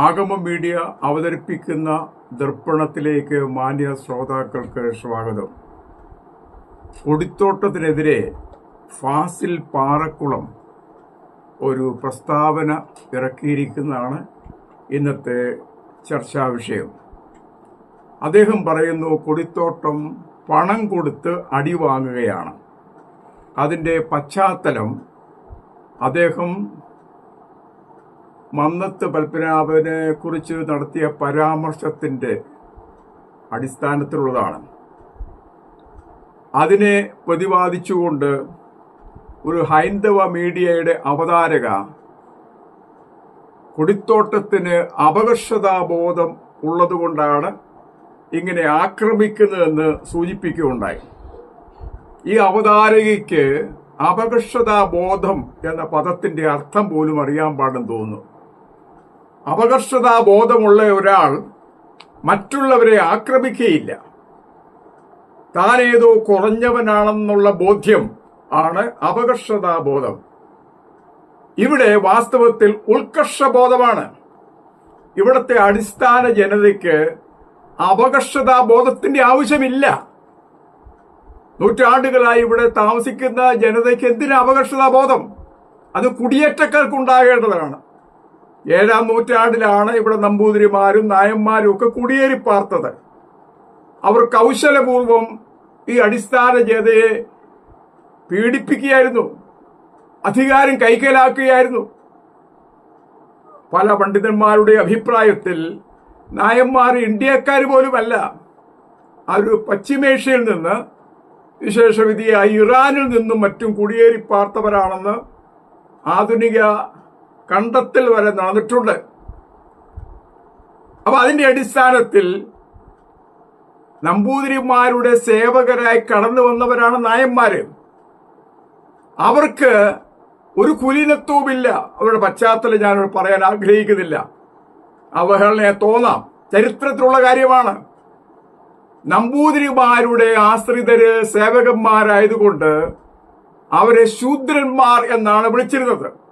ആഗമ media അവതരിപ്പിക്കുന്ന ദർപ്പണത്തിലേക്ക് മാന്യ ശ്രോതാക്കൾക്ക് സ്വാഗതം. കൊടിത്തോട്ടത്തിനെതിരെ ഫാസിൽ പാറക്കുളം ഒരു പ്രസ്താവന ഇറക്കിയിരിക്കുന്നതാണ് ഇന്നത്തെ ചർച്ചാ വിഷയം. അദ്ദേഹം പറയുന്നു കൊടിത്തോട്ടം പണം കൊടുത്ത് അടി വാങ്ങുകയാണ്. അതിന്റെ പശ്ചാത്തലം അദ്ദേഹം മന്നത്ത് പത്മനാഭനെ കുറിച്ച് നടത്തിയ പരാമർശത്തിന്റെ അടിസ്ഥാനത്തിലുള്ളതാണ്. അതിനെ പ്രതിപാദിച്ചുകൊണ്ട് ഒരു ഹൈന്ദവ മീഡിയയുടെ അവതാരക കൊടിത്തോട്ടത്തിന് അപകർഷതാബോധം ഉള്ളതുകൊണ്ടാണ് ഇങ്ങനെ ആക്രമിക്കുന്നതെന്ന് സൂചിപ്പിക്കുകയുണ്ടായി. ഈ അവതാരകയ്ക്ക് അപകർഷതാബോധം എന്ന പദത്തിന്റെ അർത്ഥം പോലും അറിയാൻ പാടും തോന്നുന്നു. അപകർഷതാബോധമുള്ള ഒരാൾ മറ്റുള്ളവരെ ആക്രമിക്കുകയില്ല താൻ ഏതോ കുറഞ്ഞവനാണെന്നുള്ള ബോധ്യം ആണ് അപകർഷതാ ബോധം ഇവിടെ വാസ്തവത്തിൽ ഉത്കർഷബോധമാണ്. ഇവിടത്തെ അടിസ്ഥാന ജനതയ്ക്ക് അപകർഷതാ ബോധത്തിന്റെ ആവശ്യമില്ല. നൂറ്റാണ്ടുകളായി ഇവിടെ താമസിക്കുന്ന ജനതയ്ക്ക് എന്തിനാ അപകർഷതാ ബോധം അത് കുടിയേറ്റക്കാർക്ക് ഉണ്ടാകേണ്ടതാണ് ഏഴാം നൂറ്റാണ്ടിലാണ് ഇവിടെ നമ്പൂതിരിമാരും നായന്മാരും ഒക്കെ കുടിയേറി പാർത്തത്. അവർ കൗശലപൂർവം ഈ അടിസ്ഥാന ജനതയെ പീഡിപ്പിക്കുകയായിരുന്നു. അധികാരം കൈക്കലാക്കുകയായിരുന്നു. പല പണ്ഡിതന്മാരുടെ അഭിപ്രായത്തിൽ നായന്മാർ ഇന്ത്യക്കാർ പോലുമല്ല. ഒരു പശ്ചിമേഷ്യയിൽ നിന്ന് വിശേഷവിധിയായി ഇറാനിൽ നിന്നും മറ്റും കുടിയേറി പാർത്തവരാണെന്ന് ആധുനിക കണ്ടെത്തൽ വരെ നടന്നിട്ടുണ്ട്. അപ്പൊ അതിന്റെ അടിസ്ഥാനത്തിൽ നമ്പൂതിരിമാരുടെ സേവകരായി കടന്നു വന്നവരാണ് നായന്മാര്. അവർക്ക് ഒരു കുലീനത്വവുമില്ല. അവരുടെ പശ്ചാത്തലം ഞാൻ പറയാൻ ആഗ്രഹിക്കുന്നില്ല. അവഹേളനെ തോന്നാം. ചരിത്രത്തിലുള്ള കാര്യമാണ്. നമ്പൂതിരിമാരുടെ ആശ്രിതര് സേവകന്മാരായതുകൊണ്ട് അവരെ ശൂദ്രന്മാർ എന്നാണ് വിളിച്ചിരുന്നത്.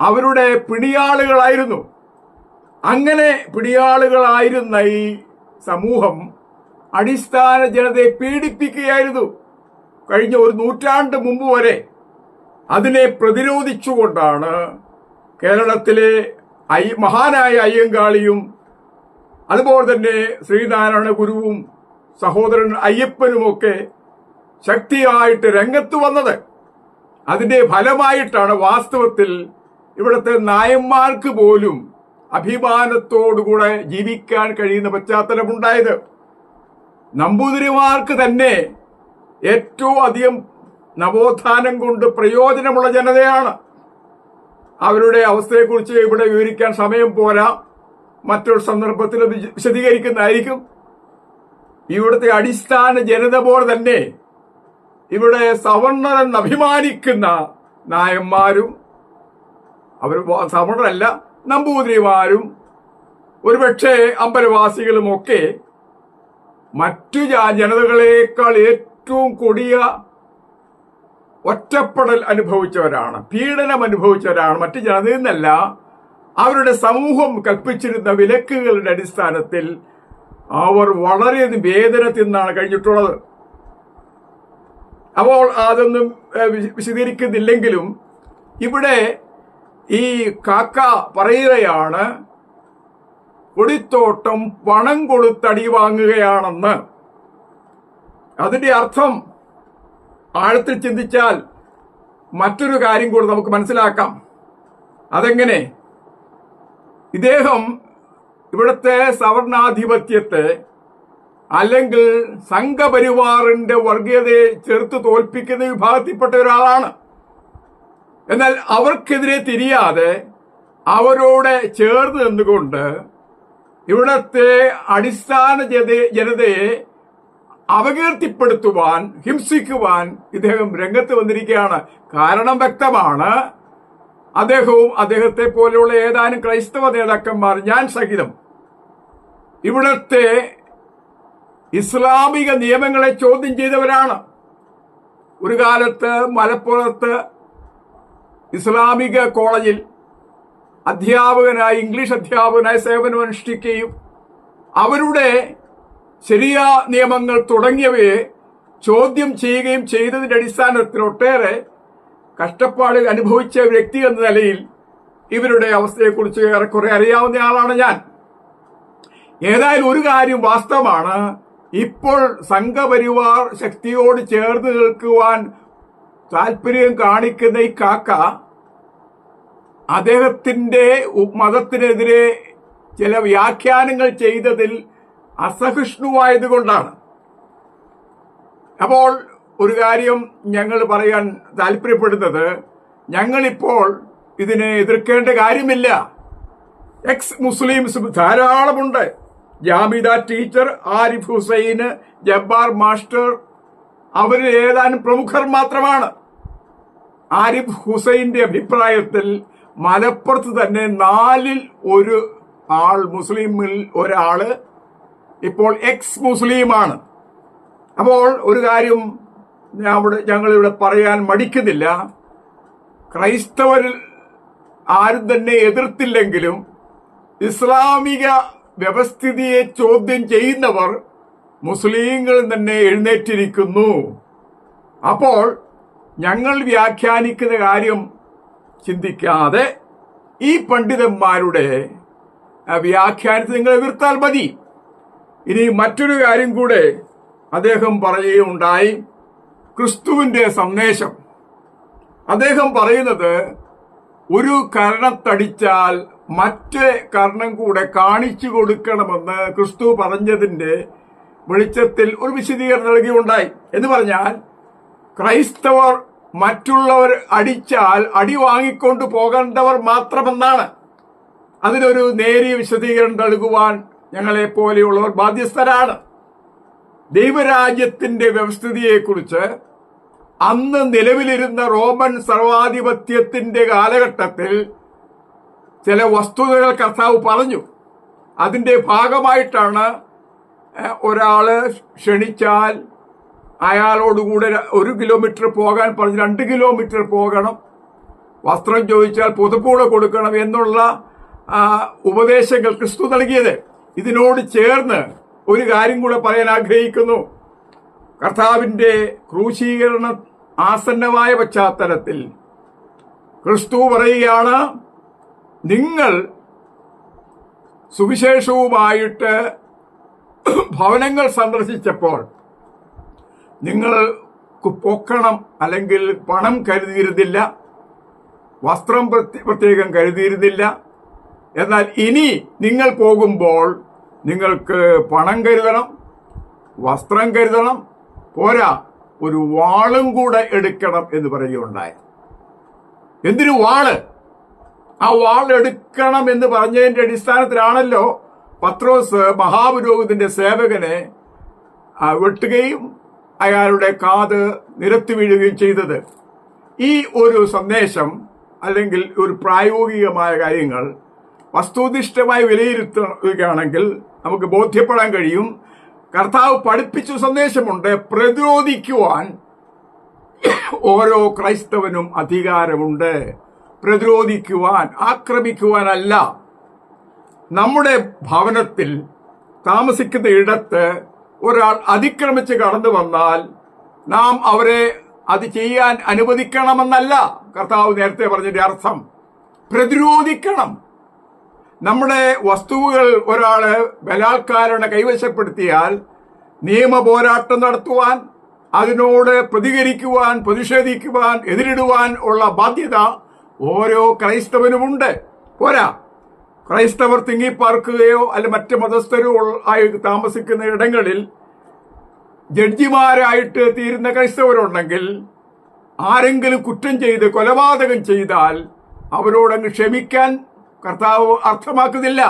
അവരുടെ പിടിയാളുകളായിരുന്നു. അങ്ങനെ പിടിയാളുകളായിരുന്ന ഈ സമൂഹം അടിസ്ഥാന ജനതയെ പീഡിപ്പിക്കുകയായിരുന്നു കഴിഞ്ഞ ഒരു നൂറ്റാണ്ട് മുമ്പ് വരെ. അതിനെ പ്രതിരോധിച്ചുകൊണ്ടാണ് കേരളത്തിലെ ഐ മഹാനായ അയ്യങ്കാളിയും അതുപോലെ തന്നെ ശ്രീനാരായണ ഗുരുവും സഹോദരൻ അയ്യപ്പനുമൊക്കെ ശക്തിയായിട്ട് രംഗത്ത് വന്നത്. അതിന്റെ ഫലമായിട്ടാണ് വാസ്തവത്തിൽ ഇവിടുത്തെ നായന്മാർക്ക് പോലും അഭിമാനത്തോടുകൂടെ ജീവിക്കാൻ കഴിയുന്ന പശ്ചാത്തലമുണ്ടായത്. നമ്പൂതിരിമാർക്ക് തന്നെ ഏറ്റവും അധികം നവോത്ഥാനം കൊണ്ട് പ്രയോജനമുള്ള ജനതയാണ്. അവരുടെ അവസ്ഥയെക്കുറിച്ച് ഇവിടെ വിവരിക്കാൻ സമയം പോരാ. മറ്റൊരു സന്ദർഭത്തിൽ വിശ- വിശദീകരിക്കുന്നതായിരിക്കും. ഇവിടുത്തെ അടിസ്ഥാന ജനത പോലെ തന്നെ ഇവിടെ സവർണരെന്ന് അഭിമാനിക്കുന്ന നായന്മാരും അവർ സവർണരല്ല നമ്പൂതിരിമാരും ഒരുപക്ഷെ അമ്പലവാസികളും ഒക്കെ മറ്റു ജനതകളേക്കാൾ ഏറ്റവും കൊടിയ ഒറ്റപ്പെടൽ അനുഭവിച്ചവരാണ് പീഡനം അനുഭവിച്ചവരാണ്. മറ്റു ജനതയിൽ നിന്നല്ല അവരുടെ സമൂഹം കൽപ്പിച്ചിരുന്ന വിലക്കുകളുടെ അടിസ്ഥാനത്തിൽ അവർ വളരെ വേദനത്തിൽ നിന്നാണ് കഴിഞ്ഞിട്ടുള്ളത്. അപ്പോൾ അതൊന്നും വിശദീകരിക്കുന്നില്ലെങ്കിലും ഇവിടെ ഈ കാക്ക പറയുകയാണ് കൊടിത്തോട്ടം പണം കൊടുത്തടി വാങ്ങുകയാണെന്ന്. അതിന്റെ അർത്ഥം ആഴത്തിൽ ചിന്തിച്ചാൽ മറ്റൊരു കാര്യം കൂടി നമുക്ക് മനസ്സിലാക്കാം. അതെങ്ങനെ? ഇദ്ദേഹം ഇവിടുത്തെ സവർണാധിപത്യത്തെ അല്ലെങ്കിൽ സംഘപരിവാറിന്റെ വർഗീയതയെ ചെറുത്ത് തോൽപ്പിക്കുന്ന വിഭാഗത്തിൽപ്പെട്ട ഒരാളാണ്. എന്നാൽ അവർക്കെതിരെ തിരിയാതെ അവരോട് ചേർന്ന് നിന്നുകൊണ്ട് ഇവിടത്തെ അടിസ്ഥാന ജന- ജനതയെ അപകീർത്തിപ്പെടുത്തുവാൻ ഹിംസിക്കുവാൻ ഇദ്ദേഹം രംഗത്ത് വന്നിരിക്കുകയാണ്. കാരണം വ്യക്തമാണ് അദ്ദേഹവും അദ്ദേഹത്തെ പോലെയുള്ള ഏതാനും ക്രൈസ്തവ നേതാക്കന്മാർ ഞാൻ സഹിതം ഇവിടത്തെ ഇസ്ലാമിക നിയമങ്ങളെ ചോദ്യം ചെയ്തവരാണ്. ഒരു കാലത്ത് മലപ്പുറത്ത് ഇസ്ലാമിക കോളേജിൽ അധ്യാപകനായി ഇംഗ്ലീഷ് അധ്യാപകനായി സേവനമനുഷ്ഠിക്കുകയും അവരുടെ ശരിയ നിയമങ്ങൾ തുടങ്ങിയവയെ ചോദ്യം ചെയ്യുകയും ചെയ്തതിന്റെ അടിസ്ഥാനത്തിൽ ഒട്ടേറെ കഷ്ടപ്പാടിൽ അനുഭവിച്ച വ്യക്തി എന്ന നിലയിൽ ഇവരുടെ അവസ്ഥയെക്കുറിച്ച് ഏറെക്കുറെ അറിയാവുന്ന ആളാണ് ഞാൻ. ഏതായാലും ഒരു കാര്യം വാസ്തവമാണ്. ഇപ്പോൾ സംഘപരിവാർ ശക്തിയോട് ചേർന്ന് നിൽക്കുവാൻ താല്പര്യം കാണിക്കുന്ന ഈ കാക്ക അദ്ദേഹത്തിന്റെ മതത്തിനെതിരെ ചില വ്യാഖ്യാനങ്ങൾ ചെയ്തതിൽ അസഹിഷ്ണുവായതുകൊണ്ടാണ്. അപ്പോൾ ഒരു കാര്യം ഞങ്ങൾ പറയാൻ താല്പര്യപ്പെടുന്നത് ഞങ്ങളിപ്പോൾ ഇതിനെ എതിർക്കേണ്ട കാര്യമില്ല. എക്സ് മുസ്ലിംസ് ധാരാളമുണ്ട്. ജാമിദ ടീച്ചർ ആരിഫ് ഹുസൈന് ജബ്ബാർ മാസ്റ്റർ അവരിൽ ഏതാനും പ്രമുഖർ മാത്രമാണ്. ആരിഫ് ഹുസൈന്റെ അഭിപ്രായത്തിൽ മലപ്പുറത്ത് തന്നെ നാലിൽ ഒരു ആൾ മുസ്ലിമിൽ ഒരാൾ ഇപ്പോൾ എക്സ് മുസ്ലിമാണ്. അപ്പോൾ ഒരു കാര്യം ഞാൻ ഇവിടെ ഞങ്ങളിവിടെ പറയാൻ മടിക്കുന്നില്ല. ക്രൈസ്തവരിൽ ആരും തന്നെ എതിർത്തില്ലെങ്കിലും ഇസ്ലാമിക വ്യവസ്ഥിതിയെ ചോദ്യം ചെയ്യുന്നവർ മുസ്ലിങ്ങൾ തന്നെ എഴുന്നേറ്റിരിക്കുന്നു. അപ്പോൾ ഞങ്ങൾ വ്യാഖ്യാനിക്കുന്ന കാര്യം ചിന്തിക്കാതെ ഈ പണ്ഡിതന്മാരുടെ വ്യാഖ്യാനത്തെ നിങ്ങൾ എതിർത്താൽ മതി. ഇനി മറ്റൊരു കാര്യം കൂടെ അദ്ദേഹം പറയുകയുണ്ടായി. ക്രിസ്തുവിന്റെ സന്ദേശം. അദ്ദേഹം പറയുന്നത് ഒരു കർണത്തടിച്ചാൽ മറ്റേ കർണം കൂടെ കാണിച്ചു കൊടുക്കണമെന്ന് ക്രിസ്തു പറഞ്ഞതിന്റെ വെളിച്ചത്തിൽ ഒരു വിശദീകരണം നൽകിയുണ്ടായി. എന്ന് പറഞ്ഞാൽ ക്രൈസ്തവർ മറ്റുള്ളവർ അടിച്ചാൽ അടി വാങ്ങിക്കൊണ്ട് പോകേണ്ടവർ മാത്രമെന്നാണ്. അതിനൊരു നേരിയ വിശദീകരണം നൽകുവാൻ ഞങ്ങളെ പോലെയുള്ളവർ ബാധ്യസ്ഥരാണ്. ദൈവരാജ്യത്തിന്റെ വ്യവസ്ഥിതിയെക്കുറിച്ച് അന്ന് നിലവിലിരുന്ന റോമൻ സർവാധിപത്യത്തിന്റെ കാലഘട്ടത്തിൽ ചില വസ്തുതകൾ കർത്താവ് പറഞ്ഞു. അതിന്റെ ഭാഗമായിട്ടാണ് ഒരാൾ ക്ഷണിച്ചാൽ അയാളോടുകൂടെ ഒരു കിലോമീറ്റർ പോകാൻ പറഞ്ഞ് രണ്ട് കിലോമീറ്റർ പോകണം. വസ്ത്രം ചോദിച്ചാൽ പുതുപ്പൂടെ കൊടുക്കണം എന്നുള്ള ഉപദേശങ്ങൾ ക്രിസ്തു നൽകിയത്. ഇതിനോട് ചേർന്ന് ഒരു കാര്യം കൂടെ പറയാൻ ആഗ്രഹിക്കുന്നു. കർത്താവിന്റെ ക്രൂശീകരണ ആസന്നമായ പശ്ചാത്തലത്തിൽ ക്രിസ്തു പറയുകയാണ് നിങ്ങൾ സുവിശേഷവുമായിട്ട് ഭവനങ്ങൾ സന്ദർശിച്ചപ്പോൾ നിങ്ങൾക്ക് പൊക്കണം അല്ലെങ്കിൽ പണം കരുതിയിരുന്നില്ല വസ്ത്രം പ്രത്യേകം കരുതിയിരുന്നില്ല. എന്നാൽ ഇനി നിങ്ങൾ പോകുമ്പോൾ നിങ്ങൾക്ക് പണം കരുതണം വസ്ത്രം കരുതണം പോരാ ഒരു വാളും കൂടെ എടുക്കണം എന്ന് പറയുകയുണ്ടായി. എന്തിനു വാൾ? ആ വാൾ എടുക്കണം എന്ന് പറഞ്ഞതിന്റെ അടിസ്ഥാനത്തിലാണല്ലോ പത്രോസ് മഹാപുരോഹിതന്റെ സേവകനെ വെട്ടുകയും അയാളുടെ കാത് നിരത്തി വീഴുകയും ചെയ്തത്. ഈ ഒരു സന്ദേശം അല്ലെങ്കിൽ ഒരു പ്രായോഗികമായ കാര്യങ്ങൾ വസ്തുനിഷ്ഠമായി വിലയിരുത്തുകയാണെങ്കിൽ നമുക്ക് ബോധ്യപ്പെടാൻ കഴിയും. കർത്താവ് പഠിപ്പിച്ച സന്ദേശമുണ്ട് പ്രതിരോധിക്കുവാൻ. ഓരോ ക്രൈസ്തവനും അധികാരമുണ്ട്. പ്രതിരോധിക്കുവാൻ ആക്രമിക്കുവാനല്ല. നമ്മുടെ ഭവനത്തിൽ താമസിക്കുന്ന ഇടത്ത് ഒരാൾ അതിക്രമിച്ച് കടന്നു വന്നാൽ നാം അവരെ അത് ചെയ്യാൻ അനുവദിക്കണമെന്നല്ല. കർത്താവ് നേരത്തെ പറഞ്ഞതിന്റെ അർത്ഥം പ്രതിരോധിക്കണം. നമ്മുടെ വസ്തുവുകൾ ഒരാൾ ബലാത്കാരണ കൈവശപ്പെടുത്തിയാൽ നിയമ പോരാട്ടം നടത്തുവാൻ അതിനോട് പ്രതികരിക്കുവാൻ പ്രതിഷേധിക്കുവാൻ എതിരിടുവാൻ ഉള്ള ബാധ്യത ഓരോ ക്രൈസ്തവനുമുണ്ട്. പോരാ. ക്രൈസ്തവർ തിങ്ങിപ്പാർക്കുകയോ അല്ല മറ്റ് മതസ്ഥരോ ആയി താമസിക്കുന്ന ഇടങ്ങളിൽ ജഡ്ജിമാരായിട്ട് തീരുന്ന ക്രൈസ്തവരുണ്ടെങ്കിൽ ആരെങ്കിലും കുറ്റം ചെയ്ത് കൊലപാതകം ചെയ്താൽ അവരോടങ്ങ് ക്ഷമിക്കാൻ കർത്താവ് അർത്ഥമാക്കുന്നില്ല.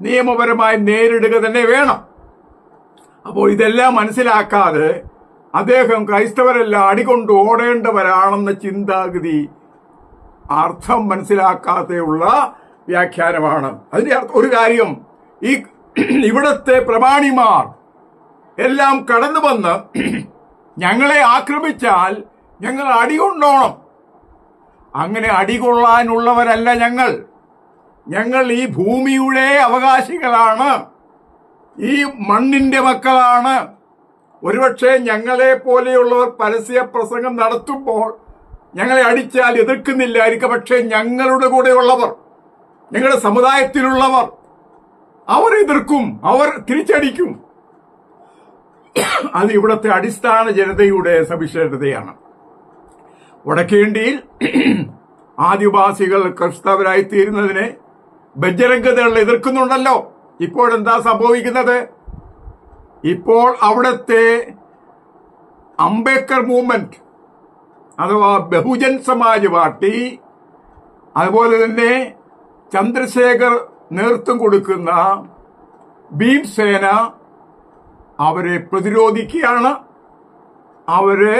നിയമപരമായി നേരിടുക തന്നെ വേണം. അപ്പോൾ ഇതെല്ലാം മനസ്സിലാക്കാതെ അദ്ദേഹം ക്രൈസ്തവരെല്ലാം അടികൊണ്ട് ഓടേണ്ടവരാണെന്ന ചിന്താഗതി അർത്ഥം മനസ്സിലാക്കാതെയുള്ള വ്യാഖ്യാനമാണ്. അതിന്റെ അർത്ഥം ഒരു കാര്യം ഈ ഇവിടത്തെ പ്രമാണിമാർ എല്ലാം കടന്നു വന്ന് ഞങ്ങളെ ആക്രമിച്ചാൽ ഞങ്ങൾ അടികൊണ്ടോണം അങ്ങനെ അടികൊള്ളാനുള്ളവരല്ല ഞങ്ങൾ. ഞങ്ങൾ ഈ ഭൂമിയുടെ അവകാശികളാണ്. ഈ മണ്ണിന്റെ മക്കളാണ്. ഒരുപക്ഷെ ഞങ്ങളെ പോലെയുള്ളവർ പരസ്യ പ്രസംഗം നടത്തുമ്പോൾ ഞങ്ങളെ അടിച്ചാൽ എതിർക്കുന്നില്ലായിരിക്കും. പക്ഷേ ഞങ്ങളുടെ കൂടെയുള്ളവർ ഞങ്ങളുടെ സമുദായത്തിലുള്ളവർ അവർ എതിർക്കും അവർ തിരിച്ചടിക്കും. അത് ഇവിടുത്തെ അടിസ്ഥാന ജനതയുടെ സവിശേഷതയാണ്. വടക്കേണ്ടിയിൽ ആദിവാസികൾ ക്രിസ്തവരായി തീരുന്നതിനെ ബജ്രംഗതകൾ എതിർക്കുന്നുണ്ടല്ലോ. ഇപ്പോഴെന്താ സംഭവിക്കുന്നത്? ഇപ്പോൾ അവിടുത്തെ അംബേദ്കർ മൂവ്മെന്റ് അഥവാ ബഹുജൻ സമാജ് പാർട്ടി അതുപോലെ തന്നെ ചന്ദ്രശേഖർ നേതൃത്വം കൊടുക്കുന്ന ഭീംസേന അവരെ പ്രതിരോധിക്കുകയാണ്. അവരെ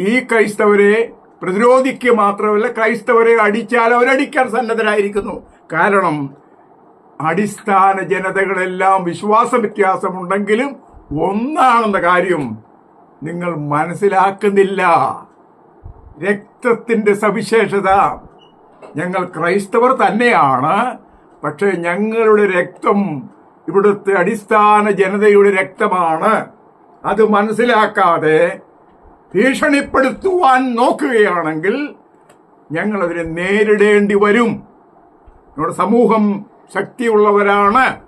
ഈ ക്രൈസ്തവരെ പ്രതിരോധിക്കുക മാത്രമല്ല ക്രൈസ്തവരെ അടിച്ചാൽ അവരടിക്കാൻ സന്നദ്ധരായിരിക്കുന്നു. കാരണം അടിസ്ഥാന ജനതകളെല്ലാം വിശ്വാസ വ്യത്യാസമുണ്ടെങ്കിലും ഒന്നാണെന്ന കാര്യം നിങ്ങൾ മനസ്സിലാക്കുന്നില്ല. രക്തത്തിന്റെ സവിശേഷത ഞങ്ങൾ ക്രൈസ്തവർ തന്നെയാണ്. പക്ഷെ ഞങ്ങളുടെ രക്തം ഇവിടുത്തെ അടിസ്ഥാന ജനതയുടെ രക്തമാണ്. അത് മനസ്സിലാക്കാതെ ഭീഷണിപ്പെടുത്തുവാൻ നോക്കുകയാണെങ്കിൽ ഞങ്ങൾ അതിനെ നേരിടേണ്ടി വരും. നമ്മുടെ സമൂഹം ശക്തിയുള്ളവരാണ്.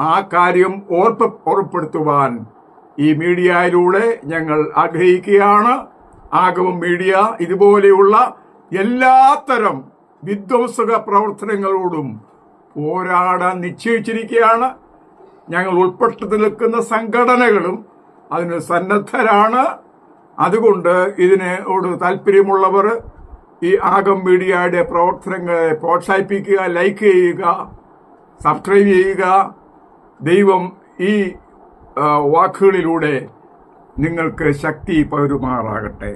ആ കാര്യം ഓർപ്പ് ഓർപ്പെടുത്തുവാൻ ഈ മീഡിയയിലൂടെ ഞങ്ങൾ ആഗ്രഹിക്കുകയാണ്. ആഗമം മീഡിയ ഇതുപോലെയുള്ള എല്ലാത്തരം വിധ്വംസക പ്രവർത്തനങ്ങളോടും പോരാടാൻ നിശ്ചയിച്ചിരിക്കുകയാണ്. ഞങ്ങൾ ഉൾപ്പെട്ടു നിൽക്കുന്ന സംഘടനകളും അതിന് സന്നദ്ധരാണ്. അതുകൊണ്ട് ഇതിനോട് താല്പര്യമുള്ളവർ ഈ ആഗം മീഡിയയുടെ പ്രവർത്തനങ്ങളെ പ്രോത്സാഹിപ്പിക്കുക ലൈക്ക് ചെയ്യുക സബ്സ്ക്രൈബ് ചെയ്യുക. ദൈവം ഈ വാക്കുകളിലൂടെ നിങ്ങൾക്ക് ശക്തി പകരുമാറാകട്ടെ.